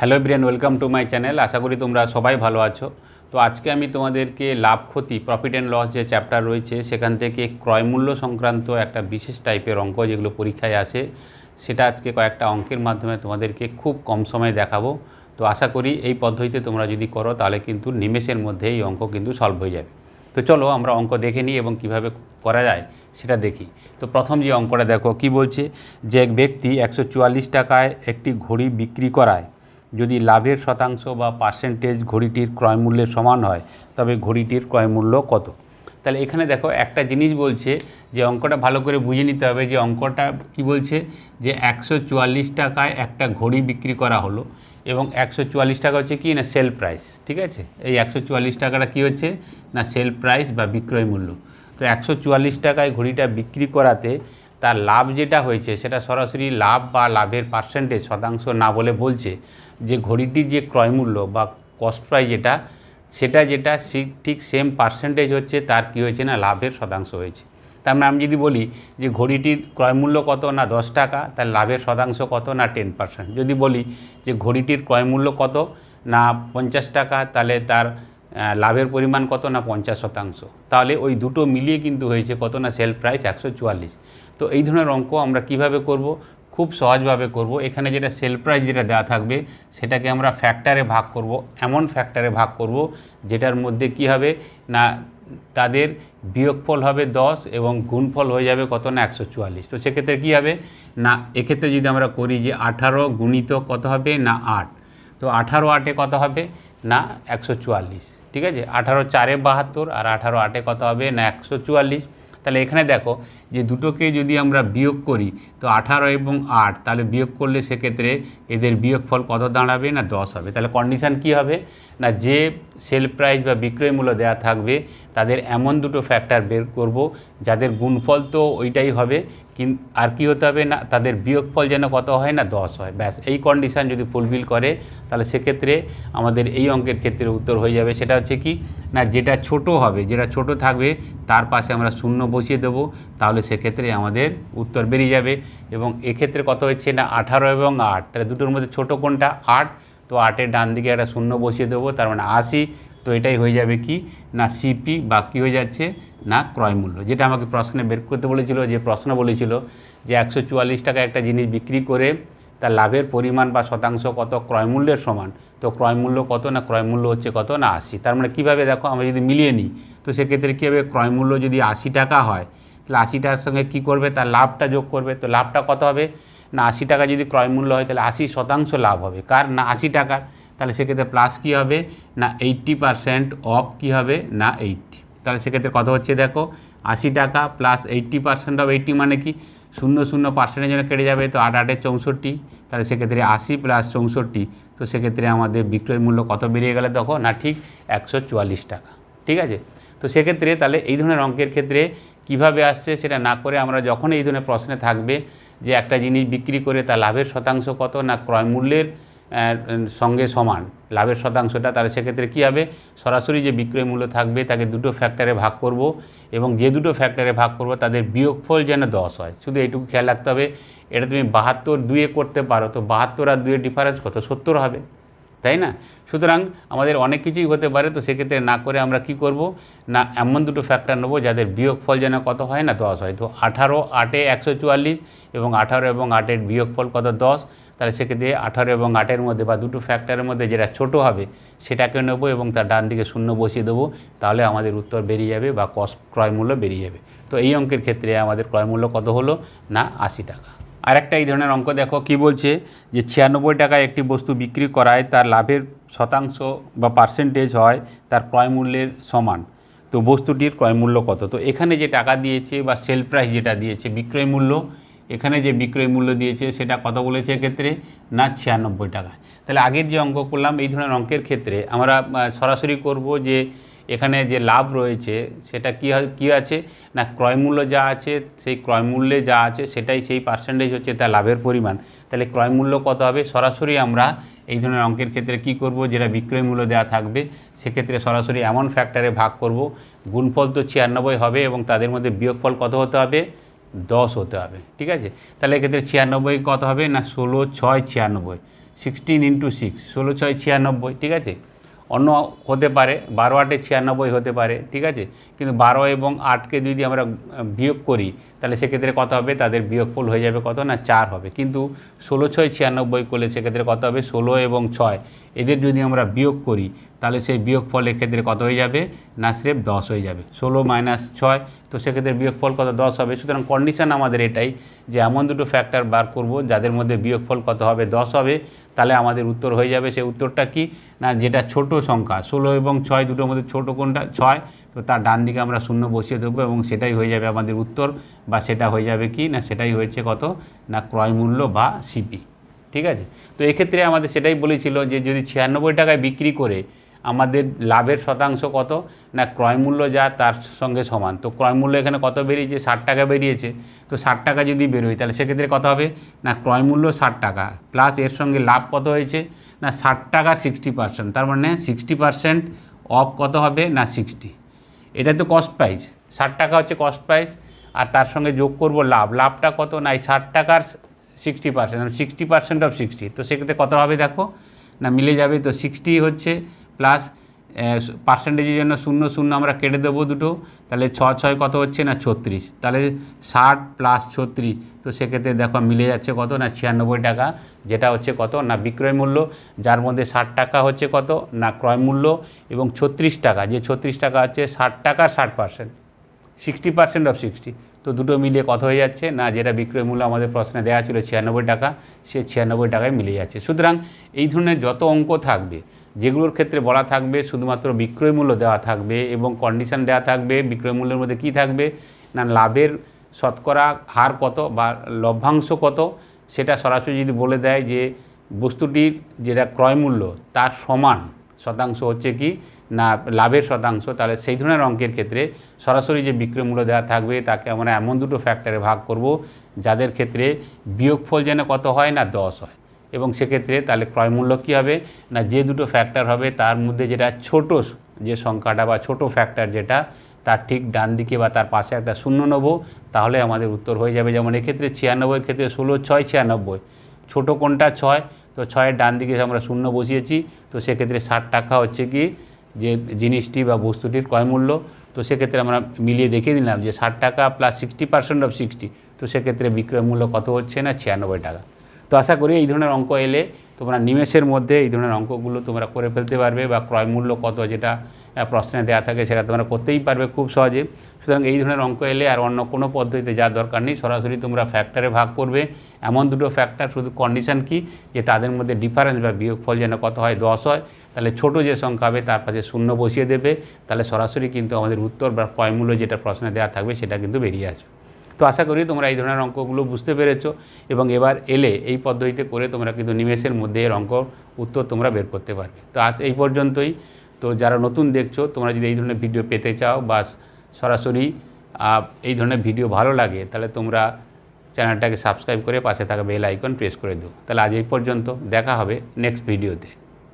Hello Brian welcome to my channel. আশা করি তোমরা সবাই ভালো আছো। তো আজকে আমি তোমাদেরকে লাভ, ক্ষতি প্রফিট অ্যান্ড লস যে চ্যাপ্টার রয়েছে, সেখান থেকে ক্রয়মূল্য সংক্রান্ত একটা বিশেষ টাইপের অঙ্ক যেগুলো পরীক্ষায় আসে, সেটা আজকে কয়েকটা অঙ্কের মাধ্যমে তোমাদেরকে খুব কম সময়ে দেখাবো। তো আশা করি এই পদ্ধতিতে তোমরা যদি করো, তাহলে কিন্তু নিমেষের মধ্যে এই অঙ্ক কিন্তু সলভ হয়ে যাবে। তো চলো আমরা অঙ্ক দেখে নিই এবং কীভাবে করা যায় সেটা দেখি। তো প্রথম যে অঙ্কটা দেখো, কি বলছে? যে এক ব্যক্তি একশো চুয়াল্লিশ টাকায় একটি ঘড়ি বিক্রি করায় যদি লাভের শতাংশ বা পার্সেন্টেজ ঘড়িটির ক্রয় মূল্যের সমান হয়, তবে ঘড়িটির ক্রয় মূল্য কত? তাহলে এখানে দেখো একটা জিনিস বলছে যে অঙ্কটা ভালো করে বুঝে নিতে হবে যে অঙ্কটা কি বলছে যে একশো চুয়াল্লিশ টাকায় একটা ঘড়ি বিক্রি করা হলো এবং একশো চুয়াল্লিশ টাকা হচ্ছে কি না সেল প্রাইস ঠিক আছে? এই একশো চুয়াল্লিশ টাকাটা কী হচ্ছে? না সেল প্রাইস বা বিক্রয় মূল্য। তো একশো চুয়াল্লিশ টাকায় ঘড়িটা বিক্রি করাতে তার লাভ যেটা হয়েছে, সেটা সরাসরি লাভ বা লাভের পার্সেন্টেজ শতাংশ না বলে বলছে, যে ঘড়িটির যে ক্রয়মূল্য বা কস্ট প্রাইস যেটা, সেটা যেটা ঠিক সেম পার্সেন্টেজ হচ্ছে, তার কী হয়েছে না, লাভের শতাংশ হয়েছে। তার মানে আমি যদি বলি যে ঘড়িটির ক্রয়মূল্য কত না দশ টাকা, তার লাভের শতাংশ কত না টেন পার্সেন্ট যদি বলি যে ঘড়িটির ক্রয়মূল্য কত না পঞ্চাশ টাকা, তাহলে তার লাভের পরিমাণ কত না পঞ্চাশ শতাংশ। তাহলে ওই দুটো মিলিয়ে কিন্তু হয়েছে কত না সেল প্রাইস একশো চুয়াল্লিশ। তো এই ধরনের অঙ্ক আমরা কীভাবে করব? খুব সহজভাবে করব। এখানে যেটা সেল প্রাইস যেটা দেওয়া থাকবে, সেটাকে আমরা ফ্যাক্টরে ভাগ করব। এমন ফ্যাক্টরে ভাগ করব যেটার মধ্যে কি হবে? না, তাদের বিয়োগফল হবে দশ এবং গুণফল হয়ে যাবে কত না? একশো চুয়াল্লিশ। তো সেক্ষেত্রে কী হবে? না, এক্ষেত্রে যদি আমরা করি যে আঠারো গুণিত কত হবে? না, আট। তো আঠারো আটে কত হবে? না, একশো চুয়াল্লিশ। ঠিক আছে? আঠারো চারে বাহাত্তর আর আঠারো আটে কত হবে? না, একশো চুয়াল্লিশ। তাহলে এখানে দেখো যে দুটোকে যদি আমরা বিয়োগ করি, তো আঠারো এবং আট, তাহলে বিয়োগ করলে সেক্ষেত্রে এদের বিয়োগফল কত দাঁড়াবে না দশ হবে? তাহলে কন্ডিশান কি হবে? না যে সেল প্রাইস বা বিক্রয় মূল্য দেওয়া থাকবে, তাদের এমন দুটো ফ্যাক্টর বের করব, যাদের গুণফল তো ওইটাই হবে, কিন, আর কি হতে হবে না, তাদের বিয়োগফল যেন কত হয় না, দশ হয়। ব্যাস, এই কন্ডিশান যদি ফুলফিল করে, তাহলে সেক্ষেত্রে আমাদের এই অঙ্কের ক্ষেত্রে উত্তর হয়ে যাবে। সেটা হচ্ছে কি, না যেটা ছোট হবে, যেটা ছোট থাকবে, তার পাশে আমরা শূন্য বসিয়ে দেবো, তাহলে সেক্ষেত্রে আমাদের উত্তর বেরিয়ে যাবে। এবং এক্ষেত্রে কত হচ্ছে না, আঠারো এবং আট, তাহলে দুটোর মধ্যে ছোট কোনটা? আট তো আটের ডান দিকে একটা শূন্য বসিয়ে দেবো, তার মানে আশি, তো এটাই হয়ে যাবে কি? না সিপি বা কী হয়ে যাচ্ছে, না ক্রয় মূল্য। যেটা আমাকে প্রশ্নে বের করতে বলেছিল, যে প্রশ্ন বলেছিল যে একশো চুয়াল্লিশ টাকা একটা জিনিস বিক্রি করে তার লাভের পরিমাণ বা শতাংশ কত ক্রয় মূল্যের সমান? তো ক্রয় মূল্য কত, না ক্রয় মূল্য হচ্ছে কত, না আশি? তার মানে কীভাবে দেখো, আমরা যদি মিলিয়ে নিই, তো সেক্ষেত্রে কী হবে? ক্রয় মূল্য যদি আশি টাকা হয় তাহলে আশি সঙ্গে কী করবে, তার লাভটা যোগ করবে, তো লাভটা কত হবে? না, আশি টাকা যদি ক্রয় মূল্য হয়, তাহলে আশি শতাংশ লাভ হবে। কার? না, আশি টাকার তাহলে সেক্ষেত্রে প্লাস কী হবে? না এইট্টি পারসেন্ট অফ কী হবে? না এইট্টি তাহলে সেক্ষেত্রে কত হচ্ছে দেখো? আশি টাকা plus eighty percent of eighty মানে কি? শূন্য শূন্য পার্সেন্টের জন্য কেটে যাবে, তো আট আটে চৌষট্টি। তাহলে সেক্ষেত্রে আশি প্লাস চৌষট্টি। তো সেক্ষেত্রে আমাদের বিক্রয় মূল্য কত বেরিয়ে গেলে তখন না, ঠিক একশো চুয়াল্লিশ টাকা। ঠিক আছে? তো সেক্ষেত্রে তাহলে এই ধরনের অঙ্কের ক্ষেত্রে কীভাবে আসছে সেটা না করে আমরা যখন এই ধরনের প্রশ্নে থাকবে যে একটা জিনিস বিক্রি করে তার লাভের শতাংশ কত না ক্রয় মূল্যের সঙ্গে সমান, লাভের শতাংশটা, তাহলে সেক্ষেত্রে কী হবে? সরাসরি যে বিক্রয় মূল্য থাকবে তাকে দুটো ফ্যাক্টরে ভাগ করব এবং যে দুটো ফ্যাক্টরে ভাগ করব তাদের বিয়োগফল যেন দশ হয়। শুধু এইটুকু খেয়াল রাখতে হবে। এটা তুমি বাহাত্তর দুয়ে করতে পারো, তো বাহাত্তর আর দুয়ের ডিফারেন্স কত? সত্তর হবে। তাই না? সুতরাং আমাদের অনেক কিছুই হতে পারে, তো সেক্ষেত্রে না করে আমরা কি করব? না, এমন দুটো ফ্যাক্টর নেব যাদের বিয়োগফল যেন কত হয় না দশ হয়। তো আঠারো আটে একশো চুয়াল্লিশ এবং আঠারো এবং আটের বিয়োগফল কত দশ? তাহলে সেক্ষেত্রে আঠারো এবং আটের মধ্যে বা দুটো ফ্যাক্টরের মধ্যে যেটা ছোট হবে, সেটাকে নেব এবং তার ডান দিকে শূন্য বসিয়ে দেবো। তাহলে আমাদের উত্তর বেরিয়ে যাবে বা কস্ট ক্রয় মূল্য বেরিয়ে যাবে। তো এই অঙ্কের ক্ষেত্রে আমাদের ক্রয়মূল্য কত হলো? না, আশি টাকা। আরেকটা এই ধরনের অঙ্ক দেখো, কি বলছে? যে ছিয়ানব্বই টাকায় একটি বস্তু বিক্রি করায় তার লাভের শতাংশ বা পার্সেন্টেজ হয় তার ক্রয় মূল্যের সমান। তো বস্তুটির ক্রয় মূল্য কত? তো এখানে যে টাকা দিয়েছে বা সেল প্রাইস যেটা দিয়েছে, বিক্রয় মূল্য, এখানে যে বিক্রয় মূল্য দিয়েছে সেটা কত বলেছে এক্ষেত্রে? না, ছিয়ানব্বই টাকা তাহলে আগের যে অঙ্ক করলাম, এই ধরনের অঙ্কের ক্ষেত্রে আমরা সরাসরি করব যে এখানে যে লাভ রয়েছে, সেটা কী কী আছে? না, ক্রয় মূল্য যা আছে, সেই ক্রয় মূল্যে যা আছে, সেটাই সেই পার্সেন্টেজ হচ্ছে তার লাভের পরিমাণ। তাহলে ক্রয় মূল্য কত হবে? সরাসরি আমরা এই ধরনের অঙ্কের ক্ষেত্রে কি করব? যেটা বিক্রয় মূল্য দেওয়া থাকবে, সেক্ষেত্রে সরাসরি এমন ফ্যাক্টরে ভাগ করব। গুণফল তো ছিয়ানব্বই হবে এবং তাদের মধ্যে বিয়োগফল কত হতে হবে? দশ হতে হবে, ঠিক আছে? তাহলে এক্ষেত্রে ছিয়ানব্বই কত হবে? না, ষোলো ছয় ছিয়ানব্বই সিক্সটিন ইন্টু সিক্স ষোলো ছয় ছিয়ানব্বই, ঠিক আছে? অন্য হতে পারে, বারো আটে ছিয়ানব্বই হতে পারে, ঠিক আছে? কিন্তু বারো এবং আটকে যদি আমরা বিয়োগ করি, তাহলে সেক্ষেত্রে কত হবে? তাদের বিয়োগফল হয়ে যাবে কত না? চার হবে। কিন্তু ষোলো, ছয়, ছিয়ানব্বই করলে সেক্ষেত্রে কত হবে? ষোলো এবং ছয়। এদের যদি আমরা বিয়োগ করি তাহলে সেই বিয়োগফলের ক্ষেত্রে কত হয়ে যাবে? না, স্রেফ দশ হয়ে যাবে। ষোলো মাইনাস ছয়, তো সেক্ষেত্রে বিয়োগফল কত? দশ হবে। সুতরাং কন্ডিশন আমাদের এটাই যে এমন দুটো ফ্যাক্টর বার করব যাদের মধ্যে বিয়োগফল কত হবে? দশ হবে। তাহলে আমাদের উত্তর হয়ে যাবে। সেই উত্তরটা কি? না, যেটা ছোট সংখ্যা। ষোলো এবং ছয় দুটোর মধ্যে ছোট কোনটা? ছয়। তো তার ডান দিকে আমরা শূন্য বসিয়ে দেবো এবং সেটাই হয়ে যাবে আমাদের উত্তর। বা সেটা হয়ে যাবে কি? না, সেটাই হয়েছে কত? না, ক্রয় মূল্য বা সিপি ঠিক আছে? তো এক্ষেত্রে আমাদের সেটাই বলেছিল যে যদি ছিয়ানব্বই টাকায় বিক্রি করে আমাদের লাভের শতাংশ কত? না, ক্রয় মূল্য যা তার সঙ্গে সমান। তো ক্রয় মূল্য এখানে কত বেরিয়েছে? ষাট টাকা বেরিয়েছে। তো ষাট টাকা যদি বেরোয়, তাহলে সেক্ষেত্রে কত হবে? না, ক্রয় মূল্য ষাট টাকা। প্লাস এর সঙ্গে লাভ কত হয়েছে? না, ষাট টাকার সিক্সটি পার্সেন্ট। তার মানে সিক্সটি পার্সেন্ট অফ কত হবে? না, সিক্সটি। এটা তো কস্ট প্রাইস ষাট টাকা হচ্ছে কস্ট প্রাইস আর তার সঙ্গে যোগ করব লাভ। লাভটা কত? না, এই ষাট টাকার sixty percent. Sixty percent of sixty. তো সেক্ষেত্রে কত হবে দেখো? না, মিলে যাবে। তো সিক্সটি হচ্ছে প্লাস পার্সেন্টেজের জন্য শূন্য শূন্য আমরা কেটে দেবো দুটো, তাহলে ছ ছয় কত হচ্ছে না ছত্রিশ? তাহলে ষাট প্লাস ছত্রিশ, তো সেক্ষেত্রে দেখো মিলে যাচ্ছে কত না ছিয়ানব্বই টাকা, যেটা হচ্ছে কত না বিক্রয় মূল্য, যার মধ্যে ষাট টাকা হচ্ছে কত না ক্রয় মূল্য, এবং ছত্রিশ টাকা, যে ছত্রিশ টাকা হচ্ছে ষাট টাকার ষাট percent sixty percent of sixty তো দুটো মিলিয়ে কত হয়ে যাচ্ছে? না, যেটা বিক্রয় মূল্য আমাদের প্রশ্নে দেওয়া ছিল ছিয়ানব্বই টাকা, সে ছিয়ানব্বই টাকায় মিলে যাচ্ছে। সুতরাং এই ধরনের যত অঙ্ক থাকবে যেগুলোর ক্ষেত্রে বলা থাকবে শুধুমাত্র বিক্রয় মূল্য দেওয়া থাকবে এবং কন্ডিশন দেওয়া থাকবে, বিক্রয় মূল্যের মধ্যে কি থাকবে? না, লাভের শতকরা হার কত বা লভ্যাংশ কত? সেটা সরাসরি যদি বলে দেয় যে বস্তুটির যেটা ক্রয় মূল্য তার সমান শতাংশ হচ্ছে কি? না, লাভের শতাংশ, তাহলে সেই ধরনের অঙ্কের ক্ষেত্রে সরাসরি যে বিক্রয় মূল্য দেওয়া থাকবে তাকে আমরা এমন দুটো ফ্যাক্টরে ভাগ করব, যাদের ক্ষেত্রে বিয়োগফল যেন কত হয় না দশ হয়। এবং সেক্ষেত্রে তাহলে ক্রয় মূল্য কী হবে? না, যে দুটো ফ্যাক্টর হবে, তার মধ্যে যেটা ছোট যে সংখ্যাটা বা ছোট ফ্যাক্টর যেটা, তার ঠিক ডান দিকে বা তার পাশে একটা শূন্য নেব, তাহলে আমাদের উত্তর হয়ে যাবে। যেমন এক্ষেত্রে ছিয়ানব্বইয়ের ক্ষেত্রে ষোলো, ছয়, ছিয়ানব্বই। ছোটো কোনটা? ছয়। তো ছয়ের ডান দিকে আমরা শূন্য বসিয়েছি, তো সেক্ষেত্রে ষাট টাকা হচ্ছে কি? যে জিনিসটি বা বস্তুটির ক্রয় মূল্য। তো সেক্ষেত্রে আমরা মিলিয়ে দেখে দিলাম যে ষাট টাকা plus sixty percent of sixty তো সেক্ষেত্রে বিক্রয় মূল্য কত হচ্ছে না? ছিয়ানব্বই টাকা। তো আশা করি এই ধরনের অঙ্ক এলে তোমরা নিমেষের মধ্যে এই ধরনের অঙ্কগুলো তোমরা করে ফেলতে পারবে বা ক্রয় মূল্য কত যেটা প্রশ্নে দেওয়া থাকে সেটা তোমরা করতেই পারবে খুব সহজে। সুতরাং এই ধরনের অঙ্ক এলে আর অন্য কোনো পদ্ধতিতে যাওয়ার দরকার নেই। সরাসরি তোমরা ফ্যাক্টরে ভাগ করবে। এমন দুটো ফ্যাক্টর শুধু কন্ডিশন কি? যে তাদের মধ্যে ডিফারেন্স বা বিয়োগফল যেন কত হয়, দশ হয়, তাহলে ছোট যে সংখ্যা হবে তার পাশে শূন্য বসিয়ে দেবে। তাহলে সরাসরি কিন্তু আমাদের উত্তর বা ক্রয় মূল্য যেটা প্রশ্নে দেওয়া থাকবে সেটা কিন্তু বেরিয়ে আসবে। তো আশা করি তোমরা এই ধরনের অঙ্কগুলো বুঝতে পেরেছ এবং এবার এলে এই পদ্ধতিতে করে তোমরা কিন্তু নিমেষের মধ্যে এর অঙ্ক উত্তর তোমরা বের করতে পারবে। তো আজ এই পর্যন্তই। তো যারা নতুন দেখছ, তোমরা যদি এই ধরনের ভিডিও পেতে চাও বা সরাসরি এই ধরনের ভিডিও ভালো লাগে, তাহলে তোমরা চ্যানেলটাকে সাবস্ক্রাইব করে পাশে থাকা বেল আইকন প্রেস করে দিও। তাহলে আজ এই পর্যন্ত দেখা হবে নেক্সট ভিডিওতে।